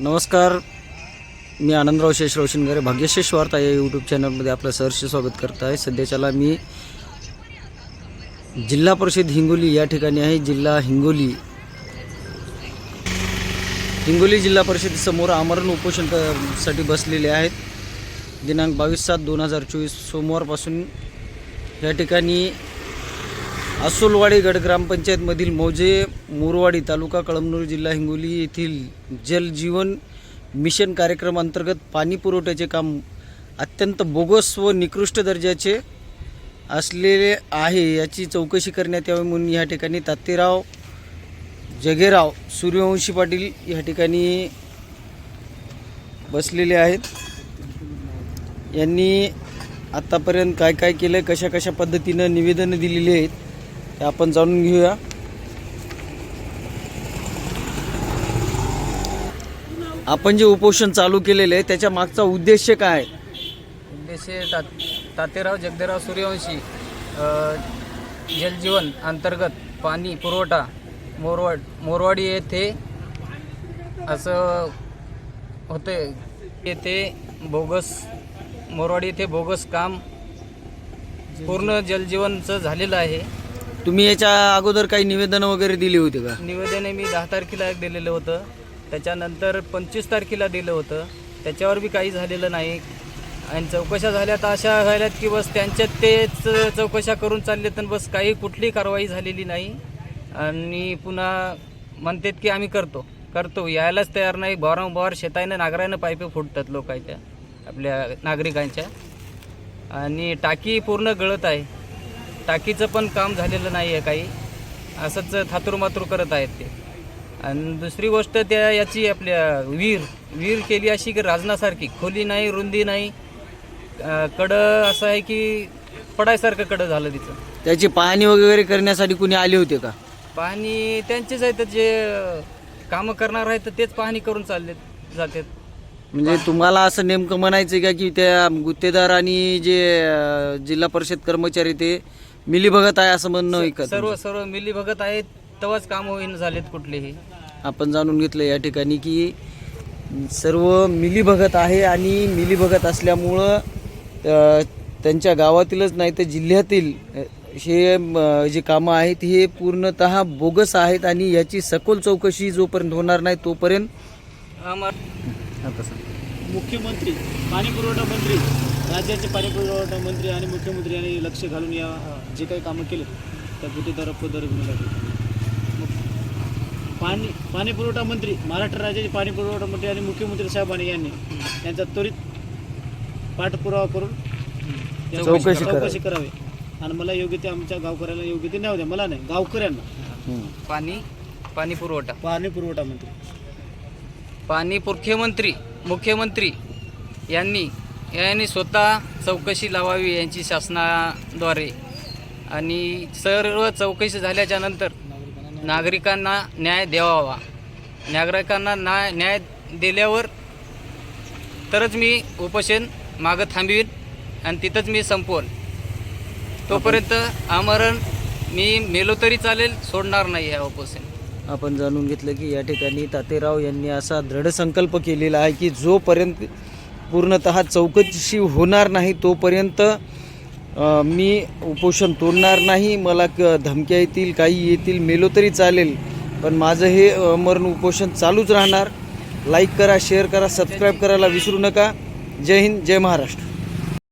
नमस्कार. मी आनंदराव शेष रोशनगरे भाग्यशेष वार्ता या यूट्यूब चॅनलमध्ये आपलं सहर्ष स्वागत करत आहे. सध्याच्याला मी जिल्हा परिषद हिंगोली या ठिकाणी आहे. जिल्हा हिंगोली. हिंगोली जिल्हा परिषदेसमोर आमरण उपोषण क- साठी बसलेले आहेत. दिनांक बावीस सात दोन हजार चोवीस सोमवारपासून या ठिकाणी असोलवाडी गड ग्रामपंचायतमधील मौजे मोरवाडी तालुका कळमनुरी जिल्हा हिंगोली येथील जलजीवन मिशन कार्यक्रमांतर्गत पाणी पुरवठ्याचे काम अत्यंत बोगस व निकृष्ट दर्जाचे असलेले आहे. याची चौकशी करण्यात यावी म्हणून या ठिकाणी तात्तेराव जगेराव सूर्यवंशी पाटील या ठिकाणी बसलेले आहेत. यांनी आत्तापर्यंत काय काय केलं कशा कशा पद्धतीनं निवेदनं दिलेली आहेत ते आपण जाणून घेऊया आपण जे उपोषण चालू केलेले आहे त्याच्या मागचा उद्देश काय आहे? उद्देश ता तातेराव जगदेराव सूर्यवंशी जलजीवन अंतर्गत पाणी पुरवठा मोरवाड मोरवाडी येथे असं होते येथे बोगस मोरवाडी येथे बोगस काम पूर्ण जलजीवनचं झालेलं आहे तुम्ही याच्या अगोदर काही निवेदनं वगैरे दिली होती का? निवेदन मी दहा तारखेला एक दिलेलं होतं. त्याच्यानंतर पंचवीस तारखेला दिलं होतं. त्याच्यावर बी काही झालेलं नाही. आणि चौकशा झाल्या तर अशा झाल्यात की बस त्यांच्यात तेच चौकशा करून चालले तर बस काही कुठली कारवाई झालेली नाही. आणि पुन्हा म्हणतात की आम्ही करतो. करतो. यायलाच तयार नाही. वारंवार शेतायनं नागरानं पाईपे फुटतात लोकांच्या आपल्या नागरिकांच्या. आणि टाकी पूर्ण गळत आहे. टाकीचं पण काम झालेलं नाही आहे काही. असंच थातूरमातूर करत आहेत ते. आणि दुसरी गोष्ट त्या याची आपल्या विहीर विहीर केली अशी की राजनासारखी. खोली नाही रुंदी नाही. कडं असं आहे की पडायसारखं कडं झालं तिचं. त्याची पाहणी वगैरे करण्यासाठी कुणी आले होते का? पाहणी त्यांचेच आहेत जे कामं करणार आहेत तर तेच पाहणी करून चालले जातात. म्हणजे तुम्हाला असं नेमकं म्हणायचं का की त्या गुत्तेदार आणि जे जिल्हा परिषद कर्मचारी ते मिलीभगत आहे असं म्हणणं आहे का सर्व सर्व मिली भगत आहेत तेव्हाच कामं होईन झालेत कुठलेही आपण जाणून घेतलं या ठिकाणी की सर्व मिलीभगत आहे आणि मिलीभगत असल्यामुळं अ, त्यांच्या गावातीलच नाही तर जिल्ह्यातील अ, हे म, जे कामं आहेत हे पूर्णतः बोगस आहेत आणि याची सखोल चौकशी जोपर्यंत होणार नाही तोपर्यंत आता सांग. मुख्यमंत्री पाणी पुरवठा मंत्री राज्याचे पाणी पुरवठा मंत्री आणि मुख्यमंत्री यांनी लक्ष घालून या अ, जे काही कामं केले त्या गुन्हेगार पदर पाणी पाणी पुरवठा मंत्री महाराष्ट्र राज्याचे पाणी पुरवठा मंत्री आणि मुख्यमंत्री साहेबांनी यांनी त्यांचा त्वरित पाठपुरावा करून चौकशी करावी. चौकशी करावी. आणि मला योग्य ते आमच्या गावकऱ्याला योग्य ते न्याव द्या. मला नाही गावकऱ्यांना. पाणी पाणी पुरवठा. पाणी पुरवठा मंत्री. पाणी मुख्यमंत्री मुख्यमंत्री यांनी यांनी स्वतः चौकशी लावावी यांची शासनाद्वारे आणि सर्व चौकशी झाल्याच्यानंतर नागरिकांना न्याय द्यावा. नागरिकांना न्याय न्याय दिल्यावर तरच मी उपोषण मागं थांबवीन आणि तिथंच मी संपवल. तोपर्यंत आमरण मी मेलो तरी चालेल सोडणार नाही या उपोषण. आपण जाणून घेतलं की या ठिकाणी तातेराव यांनी असा दृढ संकल्प केलेला आहे की जोपर्यंत पूर्णतः चौकशी होणार नाही तोपर्यंत मी उपोषण तोडणार नाही मला क धमक्या येतील काही येतील मेलो तरी चालेल पण माझं हे मरण उपोषण चालूच राहणार. लाईक करा शेअर करा सबस्क्राईब करायला विसरू नका. जय हिंद जय महाराष्ट्र.